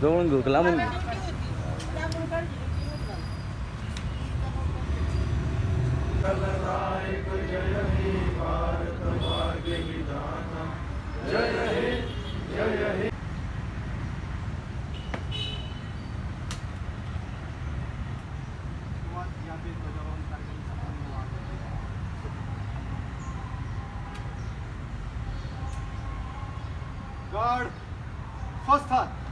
जवळून घेऊ का? लांबून घेऊ? Guard guard, first hand.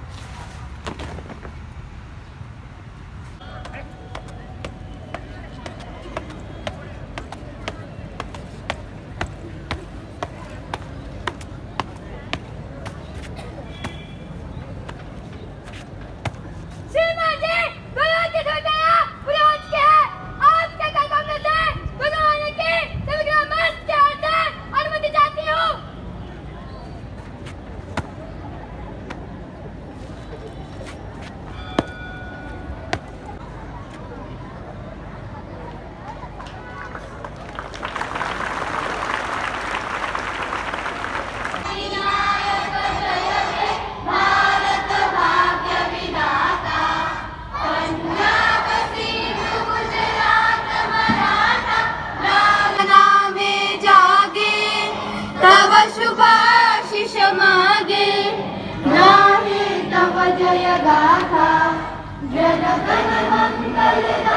जनगण मंगलदायक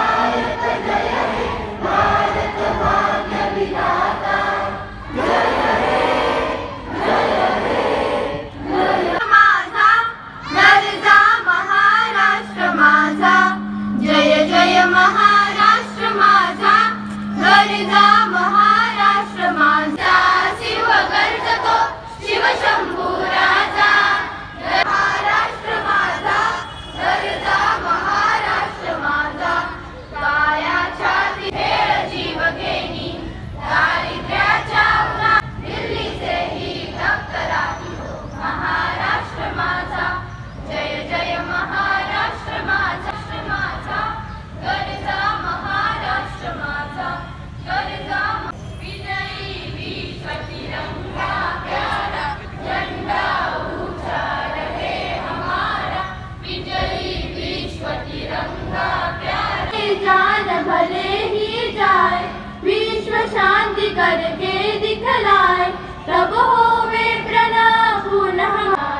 करके दिखलाए तब होवे प्रणव पुनः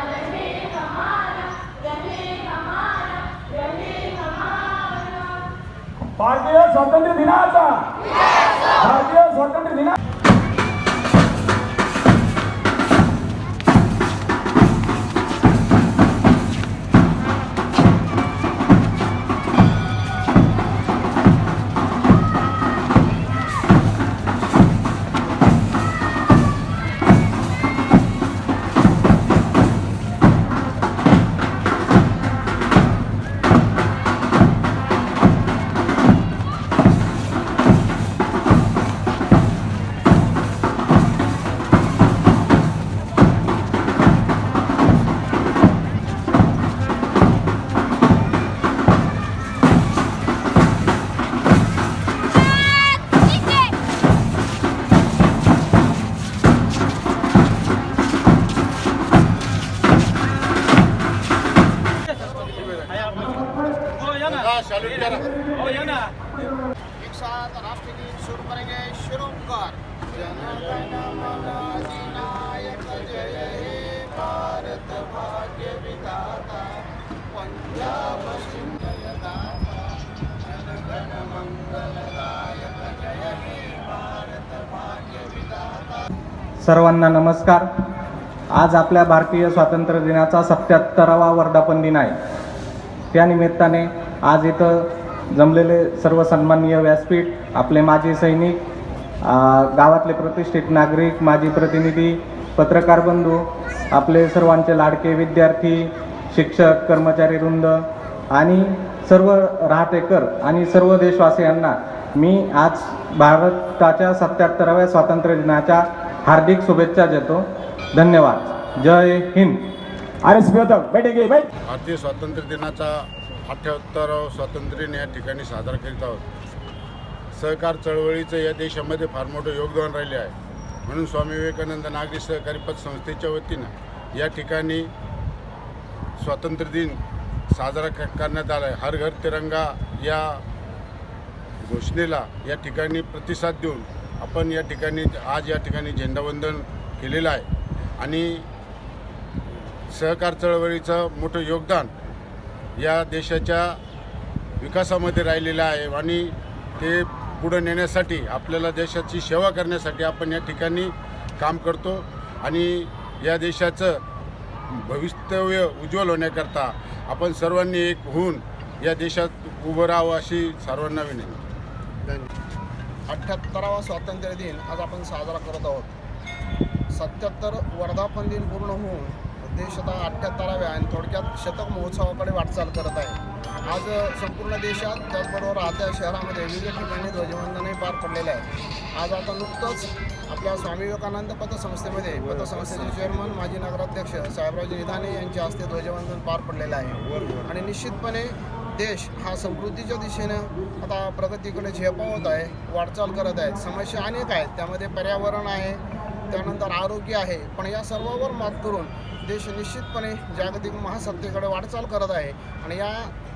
रहे हमारा रहे हमारा रहे हमारा। भारतीय स्वातंत्र्य दिनाचा। एक साथ राष्ट्रगीत शुरू करेंगे शुरू कर जनगण मन अधिनायक जय हे भारत भाग्य विधाता पंजाब सिंह दाता जनगण मंगलदायक जय हे भारत भाग्य विधाता। सर्वांना नमस्कार. आज आपल्या भारतीय स्वातंत्र्य दिनाचा सत्याहत्तरावा वर्धापन दिन आहे. त्यानिमित्ताने आज इथं जमलेले सर्व सन्माननीय व्यासपीठ आपले माजी सैनिक गावातले प्रतिष्ठित नागरिक माजी प्रतिनिधी पत्रकार बंधू आपले सर्वांचे लाडके विद्यार्थी शिक्षक कर्मचारी वृंद आणि सर्व राहतेकर आणि सर्व देशवासियांना मी आज भारताच्या सत्याहत्तराव्या स्वातंत्र्य दिनाच्या हार्दिक शुभेच्छा देतो. धन्यवाद. जय हिंद. अरे बैठे बैठ. भारतीय स्वातंत्र्य दिनाचा अठ्ठ्याहत्तरावा स्वातंत्र्यने या ठिकाणी साजरा करीत आहोत. सहकार चळवळीचं या देशामध्ये फार मोठं योगदान राहिले आहे. म्हणून स्वामी विवेकानंद नागरी सहकारी पतसंस्थेच्या वतीनं या ठिकाणी स्वातंत्र्य दिन साजरा करण्यात आला आहे हर घर तिरंगा या घोषणेला या ठिकाणी प्रतिसाद देऊन आपण या ठिकाणी आज या ठिकाणी झेंडावंदन केलेलं आहे. आणि सहकार चळवळीचं मोठं योगदान या देशाच्या विकासामध्ये राहिलेलं आहे आणि ते पुढं नेण्यासाठी आपल्याला देशाची सेवा करण्यासाठी आपण या ठिकाणी काम करतो आणि या देशाचं भवितव्य उज्ज्वल होण्याकरता आपण सर्वांनी एक होऊन या देशात उभं राहावं अशी सर्वांना विनंती. अठ्ठ्याहत्तरावा स्वातंत्र्य दिन आज आपण साजरा करत आहोत. सत्याहत्तर वर्धापन दिन पूर्ण होऊन देश अठ्ठ्याहत्तराव्या आणि थोडक्यात शतक महोत्सवाकडे वाटचाल करत आहे. आज संपूर्ण देशात त्याचबरोबर आता शहरामध्ये विविध ठिकाणी ध्वजवंदनही पार पडलेले आहे आज आता नुकतंच आपल्या स्वामी विवेकानंद पतसंस्थेमध्ये पतसंस्थेचे चेअरमन माजी नगराध्यक्ष साहेबराजे निधाने यांच्या हस्ते ध्वजवंदन पार पडलेलं आहे. आणि निश्चितपणे देश हा समृद्धीच्या दिशेनं आता प्रगतीकडे झेपावत आहे वाटचाल करत आहेत समस्या अनेक आहेत त्यामध्ये पर्यावरण आहे त्यानंतर आरोग्य आहे. पण या सर्वावर मात करून देश निश्चितपणे जागतिक महासत्तेकडे वाटचाल करत आहे. आणि या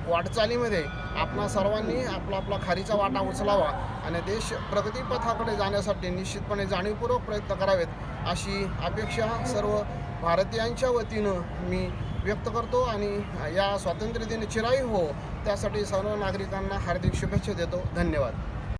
वाटचालीमध्ये आपणा सर्वांनी आपला आपला खारीचा वाटा उचलावा आणि देश प्रगतीपथाकडे जाण्यासाठी निश्चितपणे जाणीवपूर्वक प्रयत्न करावेत अशी अपेक्षा सर्व भारतीयांच्या वतीनं मी व्यक्त करतो आणि या स्वातंत्र्य दिन चिराई हो त्यासाठी सर्व नागरिकांना हार्दिक शुभेच्छा देतो. धन्यवाद.